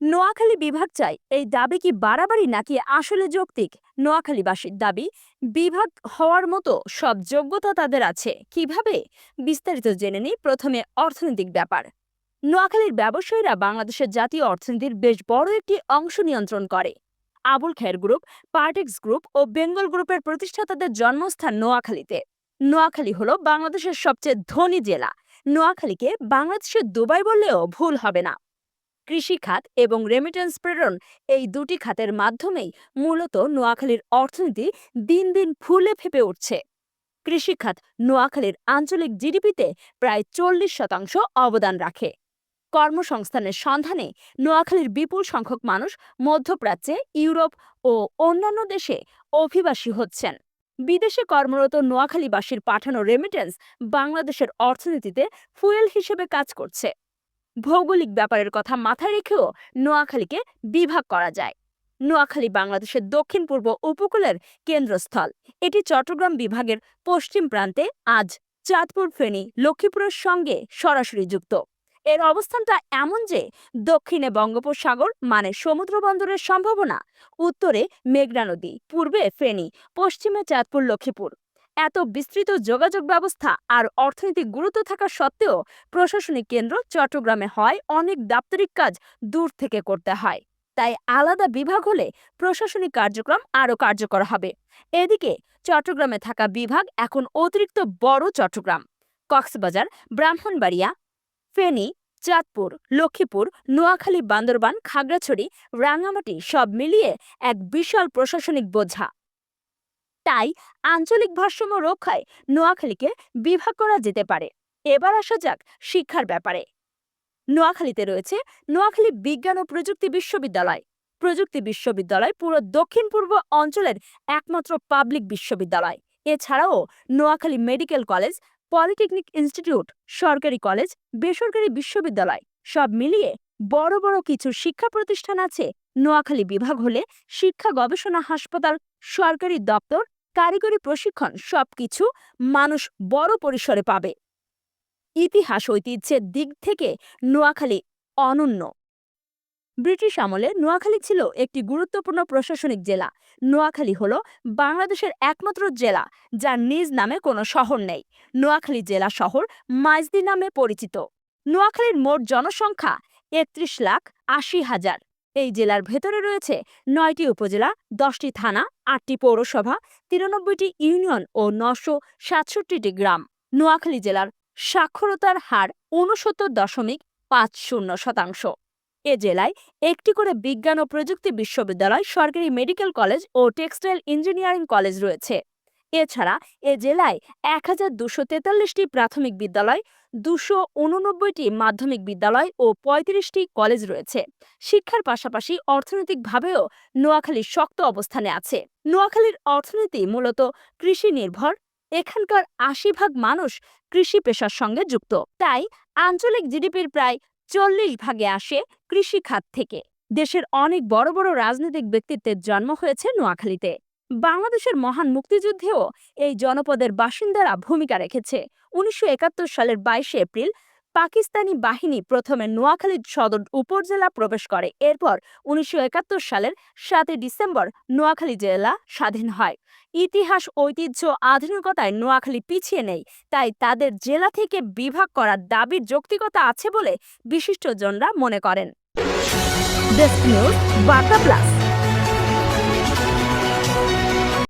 নোয়াখালী বিভাগ চাই এই দাবি কি বাড়াবাড়ি নাকি আসলে যৌক্তিক? নোয়াখালীবাসীর দাবি, বিভাগ হওয়ার মতো সব যোগ্যতা তাদের আছে। কীভাবে? বিস্তারিত জেনে নিই প্রথমে অর্থনৈতিক ব্যাপার। নোয়াখালীর ব্যবসায়ীরা বাংলাদেশের জাতীয় অর্থনীতির বেশ বড় একটি অংশ নিয়ন্ত্রণ করে। আবুল খের গ্রুপ, পার্টেক্স গ্রুপ ও বেঙ্গল গ্রুপের প্রতিষ্ঠাতাদের জন্মস্থান নোয়াখালীতে। নোয়াখালী হলো বাংলাদেশের সবচেয়ে ধনী জেলা। নোয়াখালীকে বাংলাদেশের দুবাই বললেও ভুল হবে না। কৃষি খাত এবং রেমিটেন্স প্রেরণ এই দুটি খাতের মাধ্যমেই মূলত নোয়াখালীর অর্থনীতি দিন দিন ফুলে ফেপে উঠছে। কৃষি খাত নোয়াখালীর আঞ্চলিক জিডিপিতে প্রায় চল্লিশ শতাংশ অবদান রাখে। কর্মসংস্থানের সন্ধানে নোয়াখালীর বিপুল সংখ্যক মানুষ মধ্যপ্রাচ্যে, ইউরোপ ও অন্যান্য দেশে অভিবাসী হচ্ছেন। বিদেশে কর্মরত নোয়াখালীবাসীর পাঠানো রেমিটেন্স বাংলাদেশের অর্থনীতিতে ফুয়েল হিসেবে কাজ করছে। ভৌগোলিক ব্যাপারের কথা মাথায় রেখেও নোয়াখালীকে বিভাগ করা যায়। নোয়াখালী বাংলাদেশের দক্ষিণ পূর্ব উপকূলের কেন্দ্রস্থল। এটি চট্টগ্রাম বিভাগের পশ্চিম প্রান্তে আজ চাঁদপুর ফেনী লক্ষ্মীপুরের সঙ্গে সরাসরি যুক্ত। এর অবস্থানটা এমন যে দক্ষিণে বঙ্গোপসাগর মানে সমুদ্র বন্দরের সম্ভাবনা, উত্তরে মেঘনা নদী, পূর্বে ফেনী, পশ্চিমে চাঁদপুর, লক্ষ্মীপুর। এত বিস্তৃত যোগাযোগ ব্যবস্থা আর অর্থনৈতিক গুরুত্ব থাকা সত্ত্বেও প্রশাসনিক কেন্দ্র চট্টগ্রামে হয় অনেক দাপ্তরিক কাজ দূর থেকে করতে হয়। তাই আলাদা বিভাগ হলে প্রশাসনিক কার্যক্রম আরও কার্যকর হবে। এদিকে চট্টগ্রামে থাকা বিভাগ এখন অতিরিক্ত বড় চট্টগ্রাম। কক্সবাজার, ব্রাহ্মণবাড়িয়া, ফেনী, চাঁদপুর, লক্ষ্মীপুর, নোয়াখালী, বান্দরবান, খাগড়াছড়ি রাঙামাটি সব মিলিয়ে এক বিশাল প্রশাসনিক বোঝা। তাই আঞ্চলিক ভারসাম্য রক্ষায় নোয়াখালীকে বিভাগ করা যেতে পারে। এবার আসা যাক শিক্ষার ব্যাপারে। নোয়াখালীতে রয়েছে নোয়াখালী বিজ্ঞান ও প্রযুক্তি বিশ্ববিদ্যালয়। প্রযুক্তি বিশ্ববিদ্যালয় পুরো দক্ষিণ পূর্ব অঞ্চলের একমাত্র পাবলিক বিশ্ববিদ্যালয়। এছাড়াও Noakhali medical college, polytechnic institute, সরকারি কলেজ, বেসরকারি বিশ্ববিদ্যালয় সব মিলিয়ে বড় বড় কিছু শিক্ষা প্রতিষ্ঠান আছে। নোয়াখালী বিভাগ হলে শিক্ষা গবেষণা হাসপাতাল, সরকারি দপ্তর কারিগরি প্রশিক্ষণ সবকিছু মানুষ বড় পরিসরে পাবে। ইতিহাস ঐতিহ্যের দিক থেকে নোয়াখালী অনন্য। ব্রিটিশ আমলে নোয়াখালী ছিল একটি গুরুত্বপূর্ণ প্রশাসনিক জেলা। নোয়াখালী হল বাংলাদেশের একমাত্র জেলা, যার নিজ নামে কোনো শহর নেই। নোয়াখালী জেলা শহর মাইজদি নামে পরিচিত। নোয়াখালীর মোট জনসংখ্যা একত্রিশ লাখ আশি হাজার। এই জেলার ভেতরে রয়েছে নয়টি উপজেলা, দশটি থানা, আটটি পৌরসভা, তিরানব্বইটি ইউনিয়ন ও নশো সাতষট্টিটি গ্রাম। নোয়াখালী জেলার সাক্ষরতার হার ঊনসত্তর দশমিক পাঁচ শূন্য শতাংশ। এ জেলায় একটি করে বিজ্ঞান ও প্রযুক্তি বিশ্ববিদ্যালয়, সরকারি মেডিকেল কলেজ ও টেক্সটাইল ইঞ্জিনিয়ারিং কলেজ রয়েছে। এছাড়া এ জেলায় এক হাজার দুশো তেতাল্লিশটি প্রাথমিক বিদ্যালয়, দুশো উননব্বইটি মাধ্যমিক বিদ্যালয় ও পঁয়ত্রিশটি কলেজ রয়েছে। শিক্ষার পাশাপাশি অর্থনৈতিকভাবেও নোয়াখালী শক্ত অবস্থানে আছে। নোয়াখালীর অর্থনীতি মূলত কৃষি নির্ভর এখানকার আশি ভাগ মানুষ কৃষি পেশার সঙ্গে যুক্ত। তাই আঞ্চলিক জিডিপির প্রায় চল্লিশ ভাগে আসে কৃষি খাত থেকে। দেশের অনেক বড় বড় রাজনৈতিক ব্যক্তিত্বের জন্ম হয়েছে নোয়াখালীতে। বাংলাদেশের মহান মুক্তিযুদ্ধেও এই জনপদের বাসিন্দারা ভূমিকা রেখেছে। উনিশশো একাত্তর সালের বাইশে এপ্রিল পাকিস্তানি বাহিনী প্রথমে নোয়াখালী সদর উপজেলা প্রবেশ করে। এরপর উনিশশো একাত্তর সালের সাতই ডিসেম্বর নোয়াখালী জেলা স্বাধীন হয়। ইতিহাস, ঐতিহ্য, আধুনিকতায় নোয়াখালী পিছিয়ে নেই। তাই তাদের জেলা থেকে বিভাগ করার দাবির যৌক্তিকতা আছে বলে বিশিষ্টজনরা মনে করেন। Desk plus.